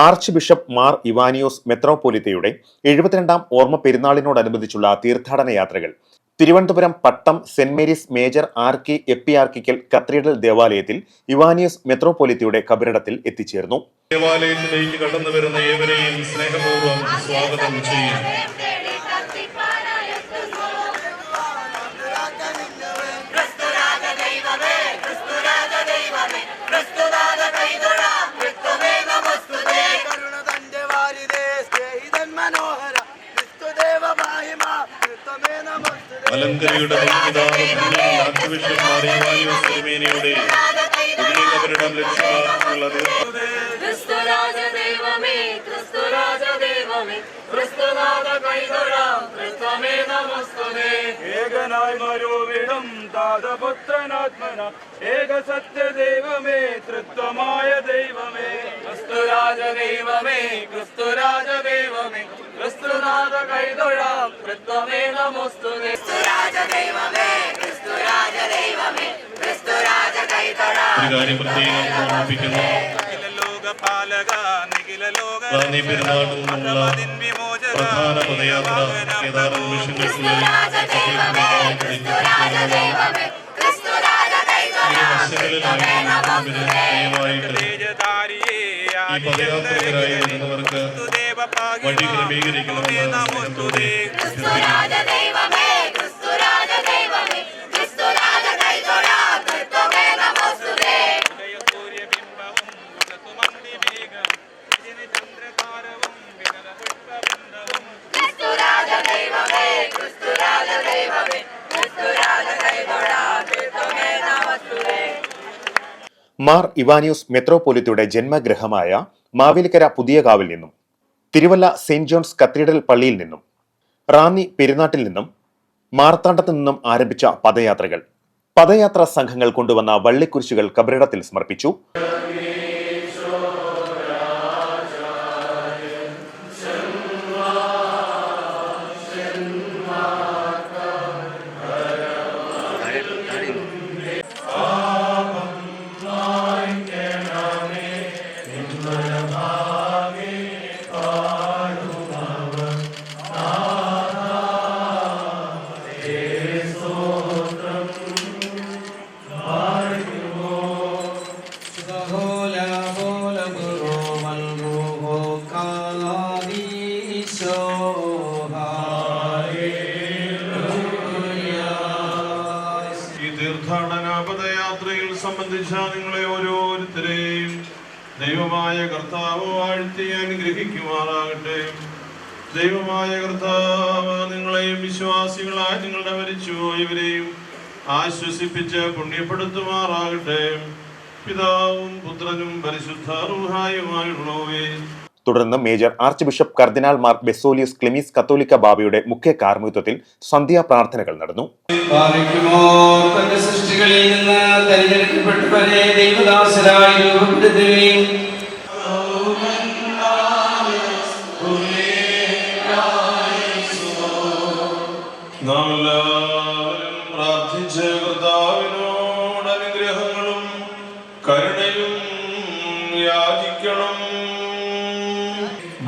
Arch bishop Mar Ivanios മെത്രോപോലിത്തയുടെ എഴുപത്തിരണ്ടാം ഓർമ്മ പെരുന്നാളിനോടനുബന്ധിച്ചുള്ള തീർത്ഥാടന യാത്രകൾ. Thiruvananthapuram Pattom saint Mary's major R archiepiscopal cathedral ദേവാലയത്തിൽ ഇവാനിയോസ് മെത്രോപോലിത്തയുടെ കബറിടത്തിൽ എത്തിച്ചേർന്നു. ദേവാലയത്തിലേക്ക് കടന്നു വരുന്ന ഏവരെയും സ്നേഹപൂർവം സ്വാഗതം ചെയ്യും മലങ്കരയുടെ ആർച്ചുബിഷപ്പ് മാറിയുവായോ സിനിമേനയുടെ കൈതൊഴാം ക്രിസ്തമേ ഏകനായി മരുവിടം താതപുത്രനാത്മന ഏക സത്യ ദൈവമേ തൃത്വമായ ദൈവമേ ക്രിസ്തുരാജ ദൈവമേ ക്രിസ്തുരാജ ദൈവമേ. ക്രിസ്തുനാഥ കൈതൊഴാം ക്രിസ്തമേ ഒരു കാര്യം പ്രത്യേകം ഓർമ്മിപ്പിക്കുന്നു പെരുന്നാളിൽ നിന്നുള്ള പ്രധാന പദയാത്ര ഏതാനും നിമിഷങ്ങൾക്കുള്ളിൽ ഈ വശങ്ങളിലായി ദയവായിട്ട് ഈ പദയാത്രികരായി വരുന്നവർക്ക് വഴി ക്രമീകരിക്കണമെന്ന് സ്നേഹത്തോടെ മാർ ഇവാനിയൂസ് മെത്രോപൊലിത്തയുടെ ജന്മഗൃഹമായ മാവേലിക്കര പുതിയകാവിൽ നിന്നും തിരുവല്ല സെന്റ് ജോൺസ് കത്തീഡ്രൽ പള്ളിയിൽ നിന്നും റാന്നി പെരുന്നാട്ടിൽ നിന്നും മാർത്താണ്ഡത്തു നിന്നും ആരംഭിച്ച പദയാത്രകൾ. പദയാത്രാ സംഘങ്ങൾ കൊണ്ടുവന്ന വള്ളിക്കുരിശുകൾ കബറിടത്തിൽ സമർപ്പിച്ചു. സംബന്ധിച്ച നിങ്ങളെ ഓരോരുത്തരെയും ദൈവമായ കർത്താവ് വാഴ്ത്തി അനുഗ്രഹിക്കുമാറാകട്ടെ. ദൈവമായ കർത്താവ് നിങ്ങളെയും വിശ്വാസികളായ നിങ്ങളുടെ ഇവരെയും ആശ്വസിപ്പിച്ച് പുണ്യപ്പെടുത്തുമാറാകട്ടെ. പിതാവും പുത്രനും പരിശുദ്ധ റൂഹായുമായുള്ളവേ തുടർന്ന് major archbishop cardinal Mar Baselios Cleemis കത്തോലിക്ക ബാബയുടെ മുഖ്യ കാർമ്മികത്വത്തിൽ സന്ധ്യാ പ്രാർത്ഥനകൾ നടന്നു. സൃഷ്ടികളിൽ നിന്ന് തെരഞ്ഞെടുക്കപ്പെട്ടവരെ ദൈവദാസരായി രൂപപ്പെടുത്തുകയും നാം എല്ലാവരും പ്രാർത്ഥിച്ച കർത്താവിനോട് അനുഗ്രഹങ്ങളും കരുണയും യാചിക്കണം.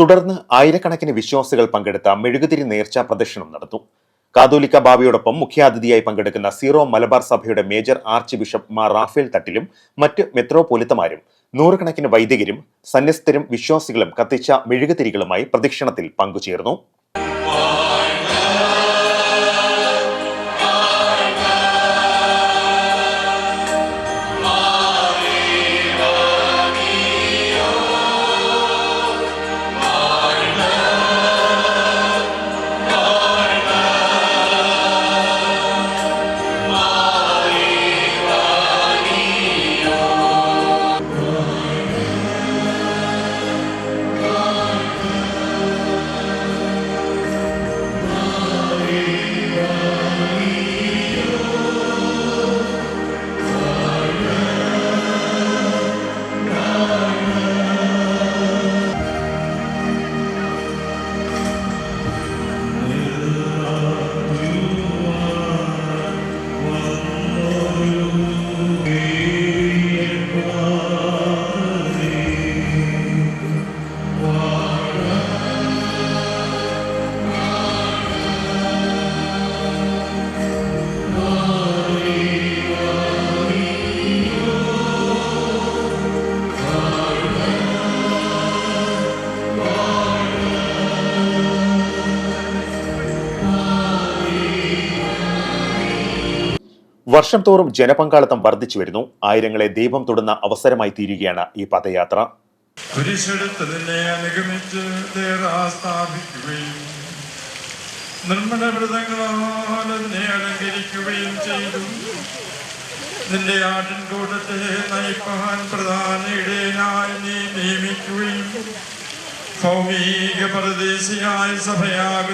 തുടർന്ന് ആയിരക്കണക്കിന് വിശ്വാസികൾ പങ്കെടുത്ത മെഴുകുതിരി നേർച്ച പ്രദർശനം നടത്തു കാതോലിക്ക ബാബയോടൊപ്പം മുഖ്യാതിഥിയായി പങ്കെടുക്കുന്ന സീറോ മലബാർ സഭയുടെ major archbishop Mar Raphael തട്ടിലും മറ്റ് മെത്രോപൊലിത്തമാരും നൂറുകണക്കിന് വൈദികരും സന്യസ്തരും വിശ്വാസികളും കത്തിച്ച മെഴുകുതിരികളുമായി പ്രദക്ഷിണത്തിൽ പങ്കുചേർന്നു. വർഷം തോറും ജനപങ്കാളിത്തം വർദ്ധിച്ചു വരുന്നു. ആയിരങ്ങളെ ദീപം തൊടുന്ന അവസരമായി തീരുകയാണ് ഈ പദയാത്ര. കുരിശെടുത്ത് നിന്നെ അനുഗമിച്ച് ദേറ സ്ഥാപിക്കുകയും നിർമ്മല വ്രതങ്ങളാൽ അതിനെ അലങ്കരിക്കുകയും ചെയ്തു. നിന്റെ ആട്ടിൻകൂടത്തെ നയിപ്പാൻ പ്രധാന ഇടയനായി നീ നിയമിക്കുകയും പരദേശിയായ സഭയാകും